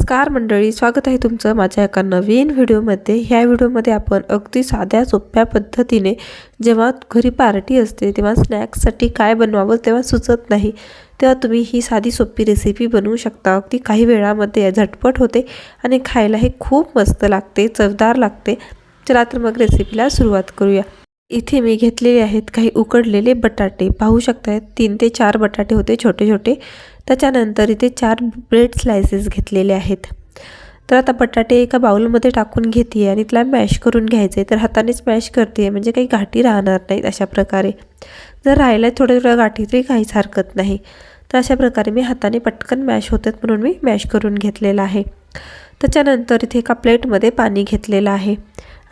नमस्कार मंडळी स्वागत आहे तुमचं माझ्या एका नवीन व्हिडिओमध्ये. ह्या व्हिडिओमध्ये आपण अगदी साध्या सोप्या पद्धतीने जेव्हा घरी पार्टी असते तेव्हा स्नॅक्ससाठी काय बनवावं तेव्हा सुचत नाही. तेव्हा तुम्ही ही साधी सोपी रेसिपी बनवू शकता. अगदी काही वेळामध्ये झटपट होते आणि खायला हे खूप मस्त लागते चवदार लागते. चला तर मग रेसिपीला सुरुवात करूया. इथे मी घेतलेले आहेत काही उकडलेले बटाटे. पाहू शकतायत तीन ते चार बटाटे होते छोटे छोटे. त्याच्यानंतर इथे चार ब्रेड स्लायसेस घेतलेले आहेत. तर आता बटाटे एका बाउलमध्ये टाकून घेते आणि तिला मॅश करून घ्यायचे तर हातानेच मॅश करते म्हणजे काही गाठी राहणार नाहीत अशा प्रकारे. जर राहिल्या थोड्या थोड्या गाठी तरी काहीच हरकत नाही. तर अशा प्रकारे मी हाताने पटकन मॅश होतात म्हणून मी मॅश करून घेतलेला आहे. त्याच्यानंतर इथे एका प्लेटमध्ये पाणी घेतलेलं आहे.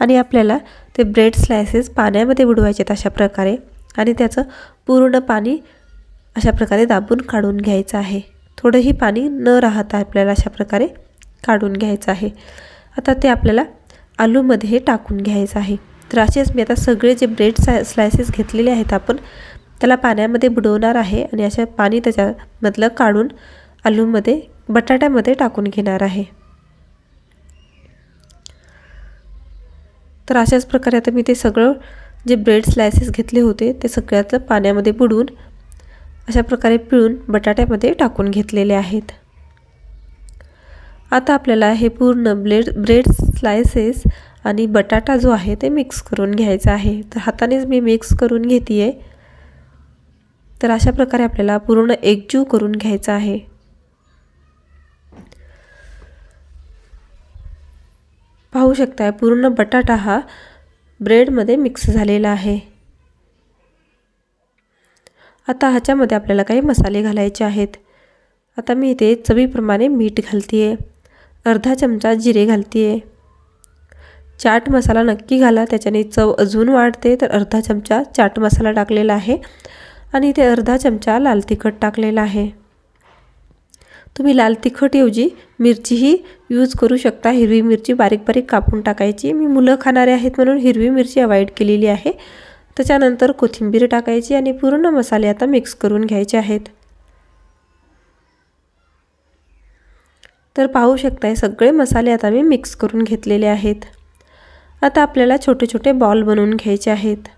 आणि आपल्याला ते ब्रेड स्लायसेस पाण्यामध्ये बुडवायचेत अशा प्रकारे आणि त्याचं पूर्ण पाणी अशा प्रकारे दाबून काढून घ्यायचं आहे. थोडंही पाणी न राहता आपल्याला अशा प्रकारे काढून घ्यायचं आहे. आता ते आपल्याला आलूमध्ये हे टाकून घ्यायचं आहे. तर असेच मी आता सगळे जे ब्रेड स्लायसेस घेतलेले आहेत आपण त्याला पाण्यामध्ये बुडवणार आहे आणि अशा पाणी त्याच्यामधलं काढून आलूमध्ये बटाट्यामध्ये टाकून घेणार आहे. तर अशाच प्रकारे आता मी ते सगळं जे ब्रेड स्लायसेस घेतले होते ते सगळ्याचं पाण्यामध्ये बुडवून अशा प्रकारे पिळून बटाट्यामध्ये टाकून घेतलेले आहेत. आता आपल्याला हे पूर्ण ब्लेड ब्रेड स्लायसेस आणि बटाटा जो आहे ते मिक्स करून घ्यायचा आहे. तर हातानेच मी मिक्स करून घेते आहे तर अशा प्रकारे आपल्याला पूर्ण एकजीव करून घ्यायचा आहे. पाहू शकताय पूर्ण बटाटा हा ब्रेडमध्ये मिक्स झालेला आहे. आता ह्याच्यामध्ये आपल्याला काही मसाले घालायचे आहेत. आता मी इथे चवीप्रमाणे मीठ घालते आहे अर्धा चमचा जिरे घालते आहे चाट मसाला नक्की घाला त्याच्याने चव अजून वाढते. तर अर्धा चमचा चाट मसाला टाकलेला आहे आणि इथे अर्धा चमचा लाल तिखट टाकलेला आहे. तुम्ही लाल तिखटऐवजी मिरचीही यूज करू शकता. हिरवी मिरची बारीक बारीक कापून टाकायची. मी मुलं खाणारे आहेत म्हणून हिरवी मिरची अवॉइड केलेली आहे. त्याच्यानंतर कोथिंबीर टाकायची आणि पूर्ण मसाले आता मिक्स करून घ्यायचे आहेत. तर पाहू शकताय सगळे मसाले आता मी मिक्स करून घेतलेले आहेत. आता आपल्याला छोटे छोटे बॉल बनवून घ्यायचे आहेत.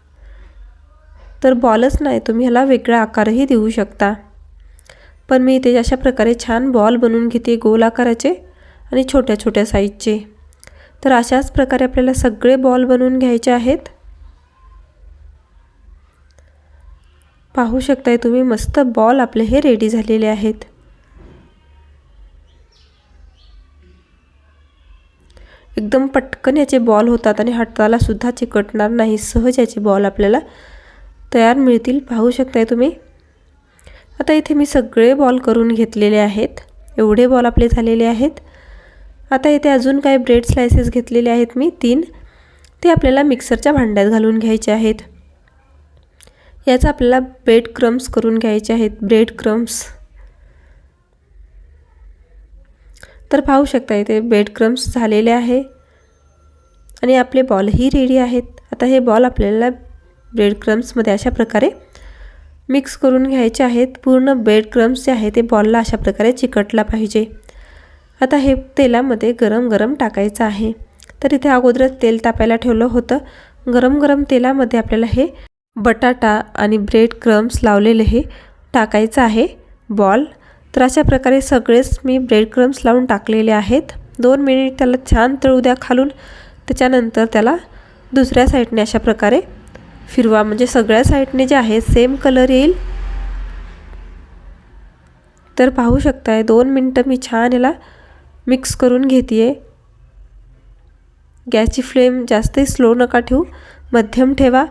तर बॉलच नाही तुम्ही ह्याला वेगळा आकारही देऊ शकता. पण मी इथे अशा प्रकारे छान बॉल बनवून घेते गोल आकाराचे आणि छोट्या छोट्या साईजचे. तर अशाच प्रकारे आपल्याला सगळे बॉल बनवून घ्यायचे आहेत. पाहू शकताय तुम्ही मस्त बॉल आपले हे रेडी झालेले आहेत. एकदम पटकन याचे बॉल होतात आणि हाताला सुद्धा चिकटणार नाही. सहज याचे बॉल आपल्याला तयार मिळतील. पाहू शकताय तुम्ही? आता इथे मी सगळे बॉल करून घेतलेले आहेत. एवढे बॉल आपले झालेले आहेत. आता इथे अजून काही ब्रेड स्लायसेस घेतलेले आहेत मी तीन. ते आपल्याला मिक्सरच्या भांड्यात घालून घ्यायचे आहेत. याचा आपल्याला ब्रेड क्रम्स करून घ्यायचे आहेत. ब्रेड क्रम्स तर पाहू शकता इथे ब्रेड क्रम्स झालेले आहे. आणि आपले बॉलही रेडी आहेत. आता हे बॉल आपल्याला ब्रेड क्रम्समध्ये अशा प्रकारे मिक्स करून घ्यायचे आहेत. पूर्ण ब्रेड क्रम्स जे आहे ते बॉलला अशा प्रकारे चिकटला पाहिजे. आता हे तेलामध्ये गरम गरम टाकायचं आहे. तर इथे अगोदरच तेल तापायला ठेवलं होतं. गरम गरम तेलामध्ये आपल्याला हे बटाटा आणि ब्रेड क्रम्स लावलेले हे टाकायचं आहे बॉल तर अशा प्रकारे सगळेच मी ब्रेड क्रम्स लावून टाकलेले आहेत. दोन मिनिट त्याला छान तळू द्या खालून. त्याच्यानंतर त्याला दुसऱ्या साईडने अशा प्रकारे फिरवा. म्हणजे सगळ्या साईडने जे आहे सेम कलर येईल. तर पाहू शकताय दोन मिनटं मी छान याला मिक्स करून घेते आहे गॅसची फ्लेम जास्त स्लो नका ठेवू मध्यम ठेवा.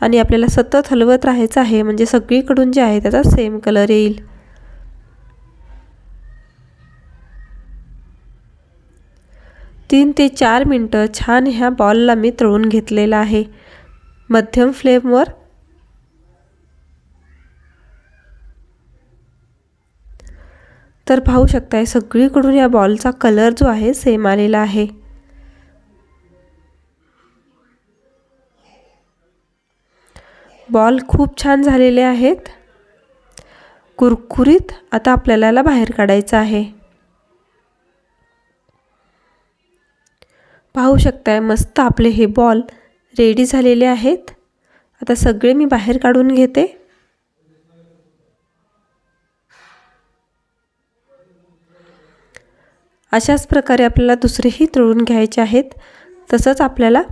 आणि आपल्याला सतत हलवत राहायचं आहे म्हणजे सगळीकडून जे आहे त्याचा सेम कलर येईल. तीन ते चार मिनटं छान ह्या बॉलला मी तळून घेतलेला आहे. मध्यम फ्लेमवर. तर पाहू शकताय सगळीकडून या बॉलचा कलर जो आहे सेम आलेला आहे. बॉल खूप छान झालेले आहेत. कुरकुरीत आता आपल्याला बाहेर काढायचं आहे. पाहू शकताय मस्त आपले हे बॉल रेडी झालेले आहेत. आता सगळे मी बाहेर काढून घेते. अशाच प्रकारे आपल्याला दुसरेही तळून घ्यायचे आहेत. तसंच आपल्याला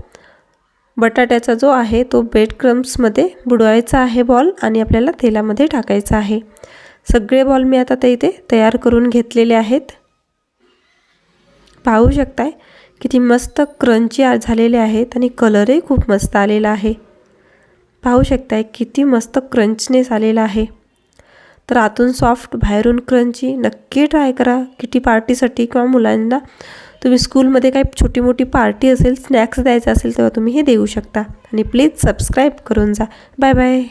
बटाट्याचा जो आहे तो बेड क्रम्समध्ये बुडवायचा आहे बॉल आणि आपल्याला तेलामध्ये टाकायचा आहे. सगळे बॉल मी आता ते इथे तयार करून घेतलेले आहेत. पाहू शकताय किती मस्त क्रंची झालेले आहेत आणि कलरही खूप मस्त आलेला आहे. पाहू शकताय किती मस्त क्रंचनेस आलेला आहे. तर आतून सॉफ्ट बाहेरून क्रंची नक्की ट्राय करा. किटी पार्टीसाठी किंवा मुलांना तुम्ही स्कूलमध्ये काही छोटी मोठी पार्टी असेल स्नॅक्स द्यायचं असेल तेव्हा तुम्ही हे देऊ शकता. आणि प्लीज सबस्क्राईब करून जा. Bye bye